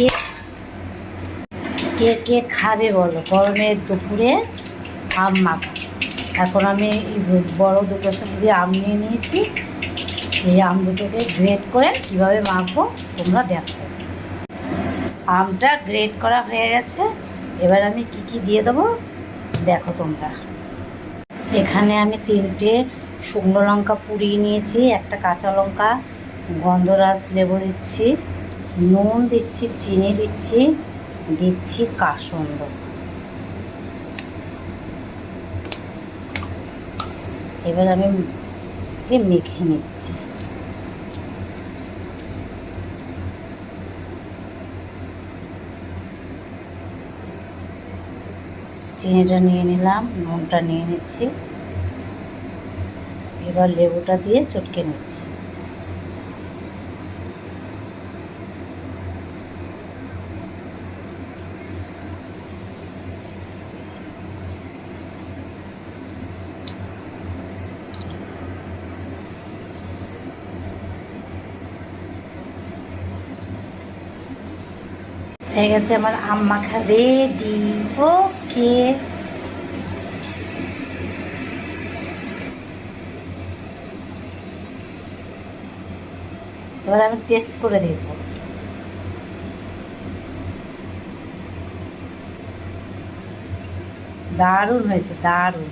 কে কে কে খাবে বলো? গরমের দুপুরে আম মাখা। এখন আমি বড় দুটো সাইজে আম নিয়ে নিয়েছি, এই আম দুটোকে গ্রেড করে কীভাবে মাখবো তোমরা দেখো। আমটা গ্রেড করা হয়ে গেছে। এবার আমি কি কি দিয়ে দেবো দেখো তোমরা। এখানে আমি তিনটে শুকনো লঙ্কা পুড়িয়ে নিয়েছি, একটা কাঁচা লঙ্কা, গন্ধরাজ লেবু দিচ্ছি। নুন দিচ্ছি, চিনি দিচ্ছি দিচ্ছি কাসন্দ। এবার আমি মেখে নিচ্ছি। চিনিটা নিয়ে নিলাম, নুনটা নিয়ে নিচ্ছি। এবার লেবুটা দিয়ে চটকে নিচ্ছি। হয়ে গেছে আমার আম মাখা রেডি ওকে এবার আমি টেস্ট করে দেখব। দারুণ হয়েছে, দারুণ।